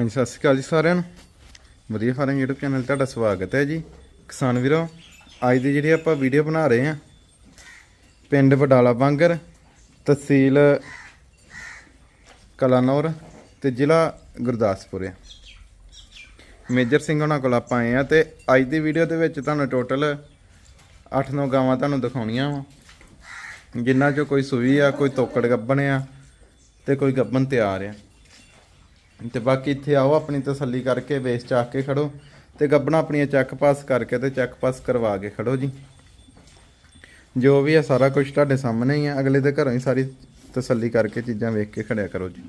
ਹਾਂਜੀ, ਸਤਿ ਸ਼੍ਰੀ ਅਕਾਲ ਜੀ ਸਾਰਿਆਂ ਨੂੰ। ਵਧੀਆ ਫਾਰਮ YouTube ਚੈਨਲ ਤੁਹਾਡਾ ਸਵਾਗਤ ਹੈ ਜੀ। ਕਿਸਾਨ ਵੀਰੋ, ਅੱਜ ਦੀ ਜਿਹੜੀ ਆਪਾਂ ਵੀਡੀਓ ਬਣਾ ਰਹੇ ਹਾਂ, ਪਿੰਡ ਵਡਾਲਾ ਬਾਂਗਰ, ਤਹਿਸੀਲ ਕਲਾਨੌਰ ਤੇ ਜ਼ਿਲ੍ਹਾ ਗੁਰਦਾਸਪੁਰ ਹੈ। ਮੇਜਰ ਸਿੰਘ ਉਹਨਾਂ ਕੋਲ ਆਪਾਂ ਆਏ ਆ ਤੇ ਅੱਜ ਦੀ ਵੀਡੀਓ ਦੇ ਵਿੱਚ ਤੁਹਾਨੂੰ ਟੋਟਲ 8-9 ਗਾਵਾਂ ਤੁਹਾਨੂੰ ਦਿਖਾਉਣੀਆਂ ਵਾ। ਜਿਨ੍ਹਾਂ 'ਚੋਂ ਕੋਈ ਸੂਈ ਆ, ਕੋਈ ਤੋਕੜ ਗੱਬਣ ਆ ਤੇ ਕੋਈ ਗੱਬਣ ਤਿਆਰ ਆ। ਤੇ ਬਾਕੀ ਇੱਥੇ ਆਓ ਆਪਣੀ ਤਸੱਲੀ ਕਰਕੇ ਵੇਸ ਚੱਕ ਕੇ ਖੜੋ ਤੇ ਗੱਬਣਾ ਆਪਣੀਆਂ ਚੱਕ ਪਾਸ ਕਰਕੇ ਤੇ ਚੱਕ ਪਾਸ ਕਰਵਾ ਕੇ ਖੜੋ ਜੀ। ਜੋ ਵੀ ਆ ਸਾਰਾ ਕੁਝ ਤੁਹਾਡੇ ਸਾਹਮਣੇ ਹੀ ਆ ਅਗਲੇ ਦੇ ਘਰੋਂ ਹੀ ਸਾਰੀ ਤਸੱਲੀ ਕਰਕੇ ਚੀਜ਼ਾਂ ਵੇਖ ਕੇ ਖੜਿਆ ਕਰੋ ਜੀ।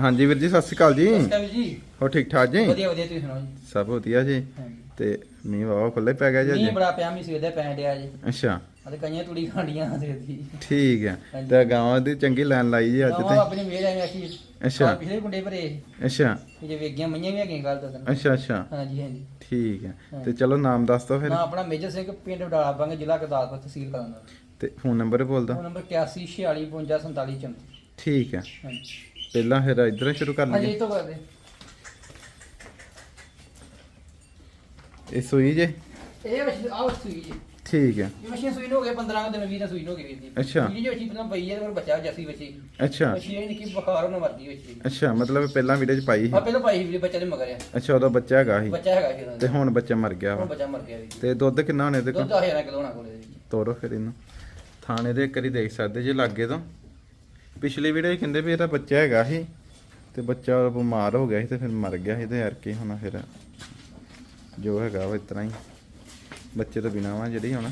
ਹਾਂਜੀ ਵੀਰ ਜੀ ਸਤਿ ਸ਼੍ਰੀ ਅਕਾਲ ਜੀ। ਜੀ। ਹੋ ਠੀਕ ਠਾਕ ਜੀ? ਵਧੀਆ ਵਧੀਆ ਤੁਸੀਂ ਸੁਣਾਓ ਜੀ? ਸਭ ਵਧੀਆ ਜੀ। ਤੇ ਮੀਂਹ ਵਾਵਾ ਖੁੱਲੇ ਪੈ ਗਿਆ ਜੀ ਮੀਂਹ? ਬੜਾ ਪਿਆ ਮੀ ਸਵੇਰ ਦਾ ਪੈਣ ਡਿਆ ਜੀ। ਅੱਛਾ। ਅਤੇ ਕਈਆਂ ਤੁੜੀ ਖਾਂਡੀਆਂ ਦੇ ਦੀ ਠੀਕ ਹੈ। ਹਾਂਜੀ। ਤੇ ਗਾਵਾਂ ਦੀ ਚੰਗੀ ਲਾਈਨ ਲਾਈ ਜੀ ਅੱਜ ਤੇ। ਆਪਣੀ ਮੇਰ ਆਈ ਆਖੀ ਅੱਛਾ। ਪਿਛਲੇ ਕੁੰਡੇ ਭਰੇ ਅੱਛਾ। ਜੇ ਵੇਗੀਆਂ ਮਈਆਂ ਵੀ ਹੈਗੀਆਂ ਗੱਲ ਤੈਨੂੰ ਅੱਛਾ ਅੱਛਾ। ਹਾਂਜੀ ਹਾਂਜੀ। ਠੀਕ ਹੈ। ਤੇ। ਚਲੋ ਨਾਮ ਦੱਸ ਦਿਓ ਫਿਰ। ਨਾ ਆਪਣਾ ਮੇਜਰ ਸਿੰਘ ਪਿੰਡ ਵਡਾਲਾ ਬੰਗ ਜ਼ਿਲ੍ਹਾ ਗੁਰਦਾਸਪੁਰ ਤਹਿਸੀਲ ਕਲਾਨੌਰ ਤੇ ਫੋਨ ਨੰਬਰ ਬੋਲ ਫੋਨ ਨੰਬਰ 8146524734 ਠੀਕ ਹੈ। ਹਾਂਜੀ। ਪਹਿਲਾਂ ਫਿਰ ਇਧਰੋਂ ਸ਼ੁਰੂ ਕਰ ਹਾਂਜੀ ਲਈਏ ਇਹ ਤੋਂ ਕਰਦੇ ਇਹ ਸੂਈ ਜੇ? ਇਹ ਵਛੀ ਆਹ ਜੀ। ਠੀਕ ਹੈ। ਇਹ ਮਸ਼ੀਨ ਸੂਈ ਨੂੰ ਹੋ ਗਏ 15 ਕੁ ਦਿਨ 20 ਦਿਨ ਸੂਈ ਨੂੰ ਹੋ ਗਏ ਵੀਰ ਜੀ। ਅੱਛਾ। ਵੀਰ ਜੀ ਵਛੀ ਪਹਿਲਾਂ ਪਈ ਹੈ ਤੇ ਬੱਚਾ ਜੱਸੀ ਵਛੀ ਅੱਛਾ। ਵਛੀ ਇਹ ਨਿੱਕੀ ਬੁਖਾਰ ਉਹਨਾਂ ਮਰਦੀ ਵਛੀ ਅੱਛਾ ਮਤਲਬ ਪਹਿਲਾਂ ਵੀਡੀਓ ਚ ਪਾਈ ਸੀ? ਆ ਪਹਿਲਾਂ ਪਾਈ ਸੀ ਵੀਰ ਬੱਚਾ ਦੇ ਮਗਰ ਆ। ਅੱਛਾ ਉਹਦਾ ਬੱਚਾ ਹੈਗਾ ਸੀ? ਬੱਚਾ ਹੈਗਾ ਸੀ ਉਹਨਾਂ ਤੇ ਦਾ ਹੁਣ ਬੱਚਾ ਮਰ ਗਿਆ ਹੁਣ ਵਾ ਬੱਚਾ ਮਰ ਗਿਆ ਵੀ ਤੇ ਦੁੱਧ ਕਿੰਨਾ ਹੋਣੇ ਤੇ ਦੁੱਧ 10000 ਕਿਲੋ ਹੋਣਾ ਕੋਲੇ ਜੀ ਤੋਰੋ ਫਿਰ ਇਹਨੂੰ। ਥਾਣੇ ਦੇ ਇੱਕ ਵਾਰੀ ਦੇਖ ਸਕਦੇ ਜੇ ਲੱਗੇ ਤੋਂ। ਪਿਛਲੀ ਵੀਡੀਓ 'ਚ ਕਹਿੰਦੇ ਵੀ ਇਹਦਾ ਬੱਚਾ ਹੈਗਾ ਸੀ ਤੇ ਬੱਚਾ ਬਿਮਾਰ ਹੋ ਗਿਆ ਸੀ ਤੇ ਫਿਰ ਮਰ ਗਿਆ ਸੀ ਤੇ ਯਾਰ ਕੀ ਹੋਣਾ ਫਿਰ। ਜੋ ਹੈਗਾ ਉਹ ਇਤਨਾ ਹੀ। ਬੱਚੇ ਤੋਂ ਬਿਨਾਂ ਵਾ ਜਿਹੜੀ ਹੁਣ।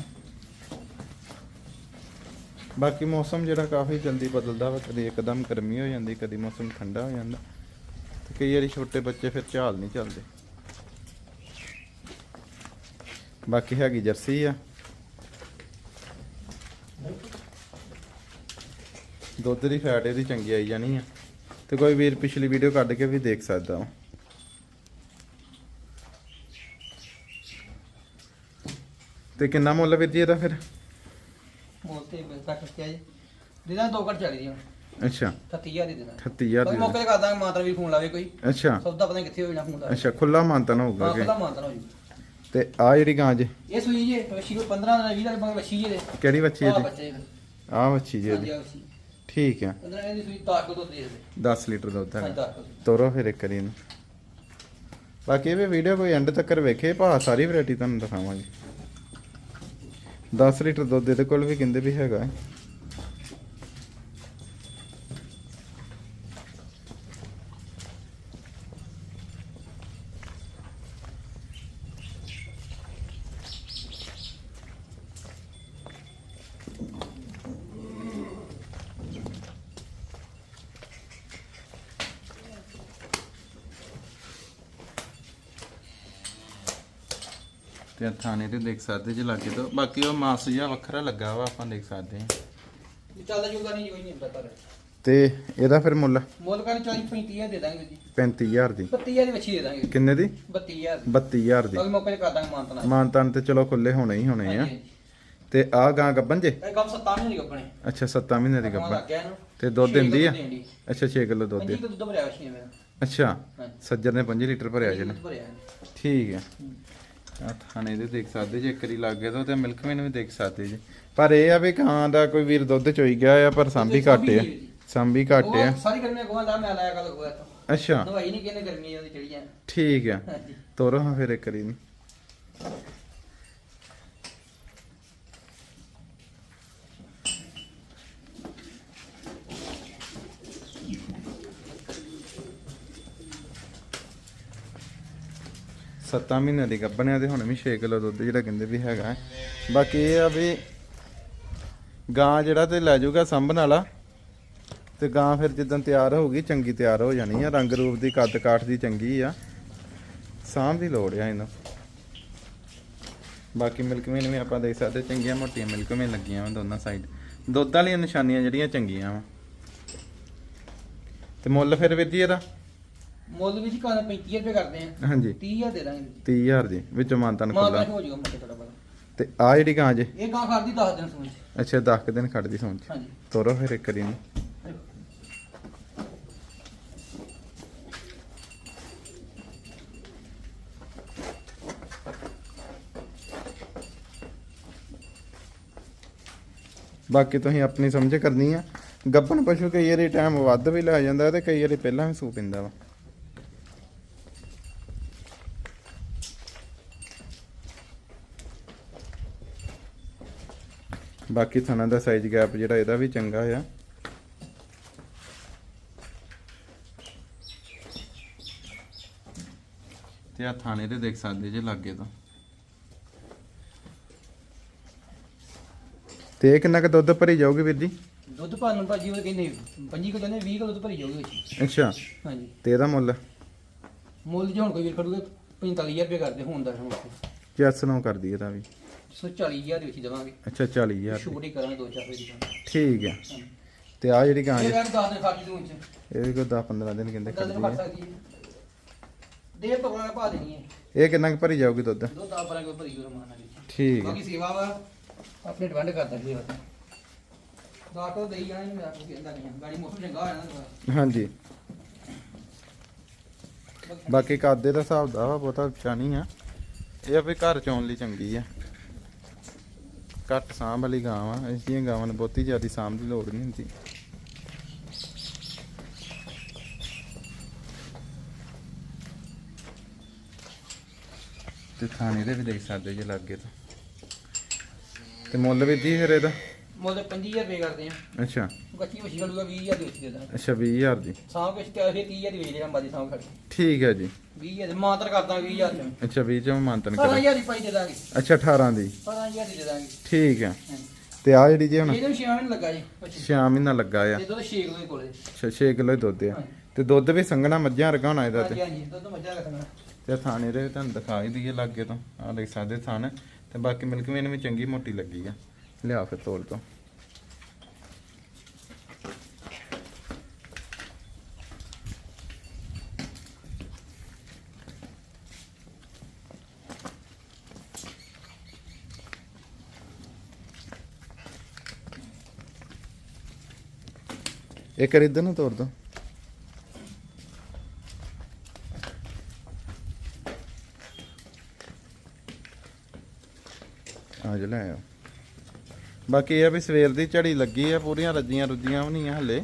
ਬਾਕੀ ਮੌਸਮ ਜਿਹੜਾ ਕਾਫੀ ਜਲਦੀ ਬਦਲਦਾ ਵਾ, ਕਦੀ ਇੱਕਦਮ ਗਰਮੀ ਹੋ ਜਾਂਦੀ, ਕਦੀ ਮੌਸਮ ਠੰਡਾ ਹੋ ਜਾਂਦਾ। ਤੇ ਕਈ ਵਾਰੀ ਛੋਟੇ ਬੱਚੇ ਫਿਰ ਝਾਲ ਨਹੀਂ ਚੱਲਦੇ ਬਾਕੀ ਹੈਗੀ ਜਰਸੀ ਆ। ਦੁੱਧ ਦੀ ਫੈਟ ਇਹਦੀ ਚੰਗੀ ਆਈ ਜਾਣੀ ਆ। ਤੇ ਕੋਈ ਵੀਰ ਪਿਛਲੀ ਵੀਡੀਓ ਕੱਢ ਕੇ ਵੀ ਦੇਖ ਸਕਦਾ ਵਾ। ਤੇ ਕਿੰਨਾ ਮੁੱਲ ਵੀਰ ਜੀ ਇਹਦਾ ਫਿਰ? ਮੋਲ ਤੇ ਬਿਲਕੁਲ ਕਿਹਾ ਜੀ। ਦਿਨਾਂ ਦੋ ਘੱਟ ਚੱਲੀ ਦੀ ਹੁਣ। ਅੱਛਾ। 30000 ਦੀ ਦੇਣਾ 38000 ਕੋਈ ਦੀ ਮੌਕੇ ਤੇ ਕਰਦਾ ਮਾਤਰਾ ਵੀ ਫੋਨ ਲਾਵੇ ਕੋਈ। ਅੱਛਾ। ਸੌਦਾ ਪਤਾ ਨਹੀਂ ਕਿੱਥੇ ਹੋ ਜਾਣਾ ਫੋਨ ਦਾ ਅੱਛਾ ਖੁੱਲਾ ਮਾਨਤਨ ਹੋਊਗਾ ਹਾਂ ਕਿ ਪਤਾ ਮਾਤਰਾ ਹੋ ਜੂ ਤੇ ਆ ਜਿਹੜੀ ਗਾਂ ਜੇ? ਇਹ ਸੂਈ ਜੇ ਵਸ਼ੀ ਕੋ 15 ਦਿਨ 20 ਦਿਨ ਮਗਰ ਵਸ਼ੀ ਜੇ ਦੇ ਕਿਹੜੀ ਬੱਚੀ ਇਹਦੀ। ਆ ਬੱਚੀ ਜੀ ਇਹਦੀ। ਠੀਕ ਆ। 15 ਦਿਨ ਦੀ ਸੂਈ ਤਾਕ ਤੋਂ ਦੇ ਦੇ 10 ਲੀਟਰ ਦੁੱਧ ਤਾਕ ਤੋਰੋ ਫਿਰ ਇੱਕ ਵਾਰੀ ਇਹਨੂੰ। ਬਾਕੀ ਇਹ ਵੀਡੀਓ ਕੋਈ ਐਂਡ ਤੱਕ ਵੇਖੇ ਭਾ ਸਾਰੀ ਵੈਰਾਈਟੀ ਤੁਹਾਨੂੰ ਦਿਖਾਵਾਂਗੇ। 10 ਲੀਟਰ ਦੁੱਧ ਇਹਦੇ ਕੋਲ ਵੀ ਕਹਿੰਦੇ ਵੀ ਹੈਗਾ ਤੇ ਥਾਣੇ ਤੇ ਦੇਖ ਸਕਦੇ ਜੇ ਲੱਗੇ ਤੋਂ। ਬਾਕੀ ਉਹ ਮਾਸ ਜਿਹਾ ਵੱਖਰਾ ਲੱਗਾ ਵਾ ਆਪਾਂ ਦੇਖ ਸਕਦੇ ਹਾਂ। ਚੱਲਦਾ ਜੁਲਦਾ ਨਹੀਂ ਕੋਈ ਨਹੀਂ ਹੁੰਦਾ ਪਰ ਤੇ ਇਹਦਾ ਫਿਰ ਮੁੱਲ? ਮੁੱਲ ਕਰ 40 35000 ਦੇ ਦਾਂਗੇ ਜੀ। 35000 ਦੀ। 32000 ਦੀ ਵਛੀ ਦੇ ਦਾਂਗੇ। ਕਿੰਨੇ ਦੀ? 32000 32000 ਦੀ। ਬਾਕੀ ਮੌਕੇ ਤੇ ਕਰ ਦਾਂਗੇ ਮਾਨਤਨਾ ਮਾਨਤਾਨ ਤੇ ਚਲੋ ਖੁੱਲੇ ਹੋਣੇ ਹੀ ਹੋਣੇ ਆ। ਤੇ ਆ ਗਾਂ ਗੱਬਨ ਜੇ? ਇਹ ਕੰਮ 7 ਮਹੀਨੇ ਦੀ ਕੱਪਣੇ ਅੱਛਾ 7 ਮਹੀਨੇ ਦੀ ਇਹਨੂੰ। ਤੇ ਦੁੱਧ ਦਿੰਦੀ ਆ? ਦੀ। ਅੱਛਾ 6 ਕਿਲੋ ਦੁੱਧ। ਕਿਲੋ ਦੁੱਧ ਭਰਿਆ ਵਛੀ ਮੇਰਾ ਅੱਛਾ ਸੱਜਰ ਨੇ 5 ਲੀਟਰ ਭਰਿਆ ਭਰਿਆ ਇਹਨੇ। ਠੀਕ ਹੈ। ਆ ਥਾਣੇ ਦੇ ਦੇਖ ਸਕਦੇ ਜੇ ਕਰੀ ਲੱਗੇ ਤੋਂ ਤੇ ਮਿਲਕਮੈਨ ਵੀ ਦੇਖ ਸਕਦੇ ਜੀ। ਪਰ ਇਹ ਆ ਵੀ ਗਾਂ ਦਾ ਕੋਈ ਵੀਰ ਦੁੱਧ ਚੋਈ ਗਿਆ ਆ ਪਰ ਸਾਂਭੀ ਘੱਟ ਆ। ਸਾਂਭੀ ਘੱਟ ਆ। ਸਾਰੀ ਗਰਮੀ ਗੋਹਾ ਦਾ ਮੈਂ ਲਾਇਆ ਕੱਲ ਗੋਹਾ ਤੋਂ ਅੱਛਾ। ਨਵਾਈ ਨਹੀਂ ਕਿਨੇ ਗਰਮੀ ਉਹਦੀ ਚੜੀ ਆ। ਠੀਕ ਆ। ਤੋਰੋ ਹਾਂ ਫਿਰ ਇੱਕ ਕਰੀ ਨੂੰ ਸੱਤਾਂ ਮਹੀਨਿਆਂ ਦੀ ਗੱਭਣਿਆ ਤੇ ਹੁਣ ਵੀ 6 ਕਿਲੋ ਦੁੱਧ ਜਿਹੜਾ ਕਹਿੰਦੇ ਵੀ ਹੈਗਾ। ਬਾਕੀ ਇਹ ਆ ਵੀ ਗਾਂ ਜਿਹੜਾ ਤੇ ਲੈ ਜਾਊਗਾ ਸੰਭਣ ਵਾਲਾ, ਤੇ ਗਾਂ ਫਿਰ ਜਿੱਦਾਂ ਤਿਆਰ ਹੋਊਗੀ, ਚੰਗੀ ਤਿਆਰ ਹੋ ਜਾਣੀ ਆ। ਰੰਗ ਰੂਪ ਦੀ, ਕੱਦ ਕਾਠ ਦੀ ਚੰਗੀ ਆ। ਸਾਂਭ ਦੀ ਲੋੜ ਆ ਇਹਨੂੰ। ਬਾਕੀ ਮਿਲਕਮੇਨ ਵੀ ਆਪਾਂ ਦੇਖ ਸਕਦੇ, ਚੰਗੀਆਂ ਮੋਟੀਆਂ ਮਿਲਕਮੇਨ ਲੱਗੀਆਂ ਵਾ ਦੋਨਾਂ ਸਾਈਡ ਦੁੱਧ ਵਾਲੀਆਂ ਨਿਸ਼ਾਨੀਆਂ ਜਿਹੜੀਆਂ ਚੰਗੀਆਂ ਵਾ। ਤੇ ਮੁੱਲ ਫਿਰ ਵੀਰ ਜੀ ਇਹਦਾ। ਮੁੱਲ ਵੀ ਜੀ 35 ਰੁਪਏ ਕਰਦੇ ਆ। ਹਾਂਜੀ। 30000 ਦੇ ਦਾਂਗੇ 30000ਰ ਜੀ ਵਿੱਚੋਂ ਮਾਨਤਨ ਖੁੱਲਾ ਮਾਨਤਨ ਹੋ ਜਾਊਗਾ ਮੁੱਕੇ ਥੋੜਾ ਬੜਾ ਤੇ ਆ ਜਿਹੜੀ ਕਾਂ ਜੇ? ਇਹ ਕਾਂ ਖੜਦੀ 10 ਦਿਨ ਸੂਣ ਚ। ਅੱਛਾ 10 ਦਿਨ ਖੜਦੀ ਸੂਣ ਚ। ਹਾਂਜੀ। ਤੋਰੋ ਫਿਰ ਇੱਕ ਦਿਨ ਬਾਕੀ ਤੁਸੀਂ ਆਪਣੀ ਸਮਝ ਕਰਨੀ ਆ। ਗੱਬਨ ਪਸ਼ੂ ਕਈ ਵਾਰੀ ਟਾਈਮ ਵੱਧ ਵੀ ਲੱਗ ਜਾਂਦਾ ਤੇ ਕਈ ਵਾਰੀ ਪਹਿਲਾਂ ਵੀ ਸੂ ਪਿੰਦਾ ਵਾ। ਬਾਕੀ ਥਣਾ ਦਾ ਸਾਈਜ਼ ਗੈਪ ਜਿਹੜਾ ਇਹਦਾ ਵੀ ਚੰਗਾ ਆ। ਤੇ ਆ ਥਾਣੇ ਤੇ ਦੇਖ ਸਕਦੇ ਜੇ ਲੱਗੇ ਤਾਂ। ਤੇ ਇਹ ਕਿੰਨਾ ਕੁ ਦੁੱਧ ਭਰੀ ਜਾਊਗੀ ਵੀਰ ਜੀ? ਦੁੱਧ ਭਾਲਣ ਭਾਜੀ ਉਹ ਕਹਿੰਦੇ 25 ਕਿਲੋ ਨੇ 20 ਕਿਲੋ ਦੁੱਧ ਭਰੀ ਜਾਊਗੀ ਵਿੱਚ। ਅੱਛਾ। ਹਾਂਜੀ। ਤੇ ਇਹਦਾ ਮੁੱਲ? ਮੁੱਲ ਜੇ ਹੁਣ ਕੋਈ ਵੀਰ ਕਰੂਗੇ 45000 ਰੁਪਏ ਕਰਦੇ ਹੋਣ ਦਾ ਹੁਣ ਜੈਸ ਨੂੰ ਕਰ ਦਈਏ ਤਾਂ ਵੀ। 140000 ਦੇ ਵਿੱਚ ਹੀ ਦੇਵਾਂਗੇ। ਅੱਛਾ 40000 ਛੋਟ ਹੀ ਕਰਾਂਗੇ ਦੋ ਚਾਰ ਠੀਕ ਹੈ। ਤੇ ਆ ਜਿਹੜੀ ਗਾਂ ਇਹ ਜੀ ਗੱਲ 10 ਦਿਨ ਖਰਚ ਦੂੰ ਚ ਇਹ ਵੀ ਕੋਈ 10 15 ਦਿਨ ਕਹਿੰਦੇ 10 ਦਿਨ ਕਰਦੀ ਖਰਚ ਹੈ। ਹੈ ਦੇ ਪਕਵਾ ਪਾ ਦੇਣੀ ਹੈ। ਇਹ ਕਿੰਨਾ ਕੁ ਭਰੀ ਜਾਊਗੀ ਦੁੱਧ? ਦੋ ਤਾਂ ਪਰ ਕੋਈ ਭਰੀ ਹੋ ਰਮਾਨਾ ਵਿੱਚ ਠੀਕ ਹੈ। ਬਾਕੀ ਸੇਵਾ ਵਾ ਆਪਣੇ ਡਿਪੈਂਡ ਕਰਦਾ ਜੀ ਡਾਕਟਰ ਦੇਈ ਜਾਣਾ ਮੈਂ ਕੋਈ ਕਹਿੰਦਾ ਨਹੀਂ ਹੈ। ਗਾੜੀ ਮੌਸਮ ਚੰਗਾ ਹੋਇਆ ਨਾ ਹਾਂਜੀ। ਬਾਕੀ ਕਾਦੇ ਦਾ ਹਿਸਾਬ ਦਾ ਵਾ ਬਹੁਤਾ ਨਹੀਂ ਆ। ਇਹ ਆ ਵੀ ਘਰ ਚੋਣ ਲਈ ਚੰਗੀ ਆ। ਘੱਟ ਸਾਂਭ ਵਾਲੀ ਗਾਂ ਆ ਇਸ ਦੀਆਂ ਗਾਵਾਂ ਨੂੰ ਬਹੁਤੀ ਜ਼ਿਆਦਾ ਸਾਂਭ ਦੀ ਲੋੜ ਨਹੀਂ ਹੁੰਦੀ। ਤੇ ਥਾਣੇ ਦੇ ਵੀ ਦੇਖ ਸਕਦੇ ਜੇ ਲੱਗੇ ਤਾਂ। ਤੇ ਮੁੱਲ ਵੀ ਦੀ ਫਿਰ ਇਹਦਾ। ਮੁੱਲ 25000 ਰੁਪਏ ਕਰਦੇ ਆ। ਅੱਛਾ। ਗੱਚੀ ਵਛੀ ਖੜੂਗਾ 20000 ਦੇ ਵਿੱਚ ਦੇ ਦਾਂਗੇ। ਅੱਛਾ 20000 ਦੀ। ਸਾਂਭ ਕੇ ਤੇ ਫਿਰ 30000 ਦੀ ਵੇਚ ਲਿਆ ਬਾਦੀ ਸਾਂਭ ਖੜ ਠੀਕ ਹੈ ਜੀ। 20000 ਦੇ ਮਾਤਰ ਕਰਦਾ 20000 ਚ ਅੱਛਾ 20 ਚ ਮਾਨਤਨ ਕਰਾਂ। 17000 ਦੀ ਪਾਈ ਦੇ ਦਾਂਗੇ। ਅੱਛਾ 18 ਦੀ। 17000 ਦੀ ਦੇ ਦਾਂਗੇ। ਠੀਕ ਹੈ। ਤੇ ਆ ਜਿਹੜੀ ਜੀ ਹੁਣ ਇਹਦੇ ਵਿੱਚ 6 ਮਹੀਨੇ ਲੱਗਾ ਜੀ ਵਛੀ 6 ਮਹੀਨਾ ਲੱਗਾ ਆ। ਤੇ ਦੁੱਧ 6 ਕਿਲੋ ਦੇ ਕੋਲੇ। ਅੱਛਾ 6 ਕਿਲੋ ਦੁੱਧ ਆ। ਤੇ ਦੁੱਧ ਵੀ ਸੰਘਣਾ ਮੱਝਾਂ ਵਰਗਾ ਹੋਣਾ ਇਹਦਾ ਤੇ। ਹਾਂਜੀ ਦੁੱਧ ਮੱਝਾਂ ਰੱਖਣਾ ਤੇ ਥਾਣੇ ਦੇ ਤੁਹਾਨੂੰ ਦਿਖਾ ਹੀ ਦਈਏ ਲੱਗੇ ਤੋਂ। ਆ ਦੇਖ ਸਕਦੇ ਥਾਣ। ਤੇ ਬਾਕੀ ਮਿਲਕ ਵੇਨ ਵੀ ਚੰਗੀ ਮੋਟੀ ਲੱਗੀ ਆ। ਲਿਆ ਫਿਰ ਤੋਲ ਤੋਂ। ਇਹ ਕਰ ਇਧਰ ਨੂੰ ਤੋੜ ਆ ਜਾ ਲੈ ਬਾਕੀ ਇਹ ਆ ਵੀ ਸਵੇਰ ਦੀ ਝੜੀ ਲੱਗੀ ਆ, ਪੂਰੀਆਂ ਰੱਜੀਆਂ ਰੁੱਜੀਆਂ ਵੀ ਨਹੀਂ ਆ ਹਲੇ।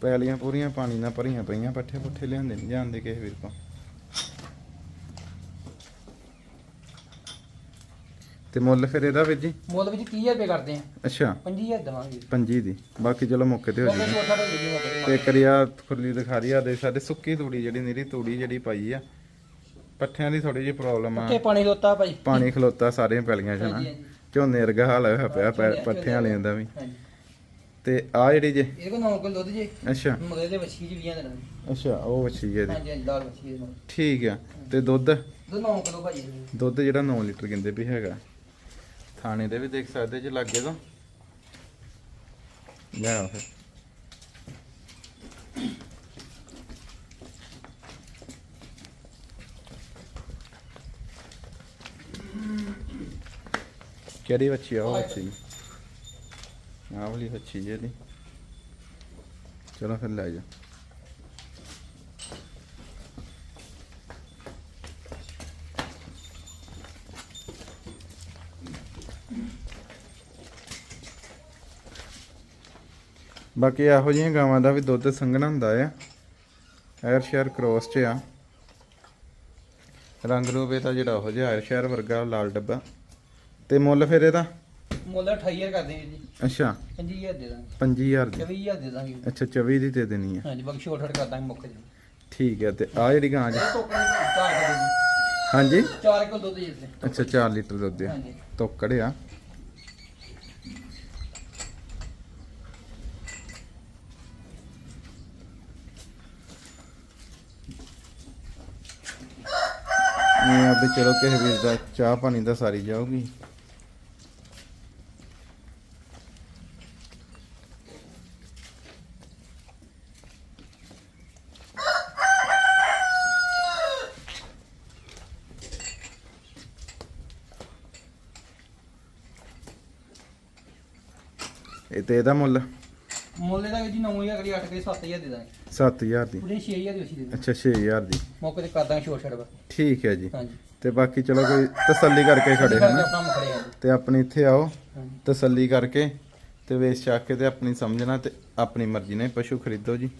ਪੈਲੀਆਂ ਪੂਰੀਆਂ ਪਾਣੀ ਨਾਲ ਭਰੀਆਂ ਪਈਆਂ, ਪੱਠੇ ਪੁੱਠੇ ਲਿਆਂਦੇ ਨਹੀਂ ਜਾਂਦੇ ਕਿਸੇ ਵੀਰ ਕੋਲ। ਤੇ ਮੁੱਲ ਫਿਰ ਇਹਦਾ ਵੀਰ ਜੀ? ਮੁੱਲ ਵਿੱਚ 30000 ਰੁਪਏ ਕਰਦੇ ਆ। ਅੱਛਾ। 25000 ਦੇਵਾਂਗੇ। ਪੰਜੀ ਦੀ। ਬਾਕੀ ਚਲੋ ਮੌਕੇ ਤੇ ਹੋ ਛੋਟਾ ਤਾਂ ਦੇ ਕਰਿਆ ਖੁਰਲੀ ਦਿਖਾ ਰਹੀ ਆ ਦੇ ਸਾਡੇ ਸੁੱਕੀ ਤੂੜੀ ਜਿਹੜੀ ਨੀਰੀ ਤੂੜੀ ਜਿਹੜੀ ਪਾਈ ਆ। ਪੱਠਿਆਂ ਦੀ ਥੋੜੀ ਜਿਹੀ ਪ੍ਰੋਬਲਮ ਆ। ਤੇ ਪਾਣੀ ਲੋਤਾ ਭਾਈ। ਪਾਣੀ ਖਲੋਤਾ ਸਾਰੀਆਂ ਪੈਲੀਆਂ 'ਚ ਨਾ। ਝੋਨੇ ਵਰਗਾ ਹਾਲ ਹੋਇਆ ਪਿਆ ਪੈ- ਪੱਠਿਆਂ ਵਾਲਿਆਂ ਦਾ ਵੀ। ਹਾਂਜੀ। ਤੇ ਆ ਜਿਹੜੀ ਜੇ ਇਹਦੇ ਕੋਲ 9 ਕਿਲੋ ਦੁੱਧ ਜੀ। ਅੱਛਾ। ਮਗਰ ਦੇ ਵੱਛੀ ਜੀ ਵੀਆਂ ਦੇਣਾ ਅੱਛਾ ਉਹ ਵੱਛੀ ਹੈ ਦੀ ਹਾਂਜੀ ਹਾਂਜੀ ਲਾਲ ਵੱਛੀ ਦੇ ਨਾਲ। ਠੀਕ ਆ। ਤੇ ਦੁੱਧ? ਦੁੱਧ 9 ਕਿਲੋ ਭਾਈ। ਦੁੱਧ ਜਿਹੜਾ 9 ਲੀਟਰ ਕਹਿੰਦੇ ਵੀ ਹੈਗਾ। ਥਾਣੇ ਦੇ ਵੀ ਦੇਖ ਸਕਦੇ ਜੇ ਲੱਗੇ ਤਾਂ। ਲੈ ਆਓ ਫਿਰ। ਕਿਹੜੀ ਵੱਛੀ ਆ ਉਹ ਵੱਛੀ? ਆਹ ਵਾਲੀ ਵੱਛੀ ਜੀ ਚਲੋ ਫਿਰ ਲੈ ਜਾ। ਬਾਕੀ ਇਹੋ ਜਿਹੀਆਂ ਗਾਵਾਂ ਦਾ ਵੀ ਦੁੱਧ ਸੰਘਣਾ ਹੁੰਦਾ ਆ। ਐਰ ਸ਼ੇਅਰ ਕ੍ਰੋਸ ਚ ਆ। ਰੰਗ ਰੂਪ ਇਹਦਾ ਜਿਹੜਾ ਉਹ ਜਿਹਾ ਐਰ ਸ਼ੇਅਰ ਵਰਗਾ ਲਾਲ ਡੱਬਾ। ਤੇ ਮੁੱਲ ਫਿਰ ਇਹਦਾ? ਮੁੱਲ 28000 ਕਰਦੇ ਆ ਜੀ। ਅੱਛਾ। 25000 ਦੇ ਦਾਂਗੇ। 25000 ਦੀ? 24000 ਦੇ ਦਾਂਗੇ। ਅੱਛਾ 24 ਦੀ ਦੇ ਦੇਣੀ ਆ। ਹਾਂਜੀ ਬਾਕੀ ਛੋਟ ਛੋਟ ਕਰ ਦਾਂਗੇ ਮੁੱਕ ਜੀ। ਠੀਕ ਹੈ ਤੇ ਆ ਜਿਹੜੀ ਗਾਂ ਜੀ? ਹਾਂਜੀ? 4 ਕਿਲੋ ਦੁੱਧ ਜੀ ਅੱਛਾ 4 ਲੀਟਰ ਦੁੱਧ ਆ। ਹਾਂਜੀ। ਤੋਕੜ ਆ। ਇਹ ਆ ਵੀ ਚਲੋ ਕਿਸੇ ਵੀਰ ਦਾ ਚਾਹ ਪਾਣੀ ਦਾ ਸਾਰੀ ਜਾਊਗੀ। ਇਹ ਤੇ ਇਹਦਾ ਮੁੱਲ। ਮੁੱਲ ਇਹਦਾ ਵੀ ਜੀ 9000 ਅਗਲੀ 8 ਕੇ 7000 ਦੇ ਦਾਂਗੇ। 7000 ਦੀ? ਪੂਰੇ 6000 ਦੀ ਵਸੀ ਦੇ ਦਾਂਗੇ। ਅੱਛਾ 6000 ਦੀ। ਮੌਕੇ ਤੇ ਕਰ ਦਾਂਗੇ ਛੋਟ ਛੜ ਠੀਕ ਹੈ ਜੀ। ਹਾਂਜੀ। ਤੇ ਬਾਕੀ ਚਲੋ ਕੋਈ ਤਸੱਲੀ ਕਰਕੇ ਖੜੇ ਹਨ? ਆਪਾਂ ਆ ਤੇ ਆਪਣੀ ਇੱਥੇ ਆਓ। ਤਸੱਲੀ ਕਰਕੇ ਤੇ ਵੇਚ ਚੱਕ ਕੇ ਤੇ ਆਪਣੀ ਸਮਝਣਾ ਤੇ ਆਪਣੀ ਮਰਜ਼ੀ ਨਾਲ ਪਸ਼ੂ ਖਰੀਦੋ ਜੀ।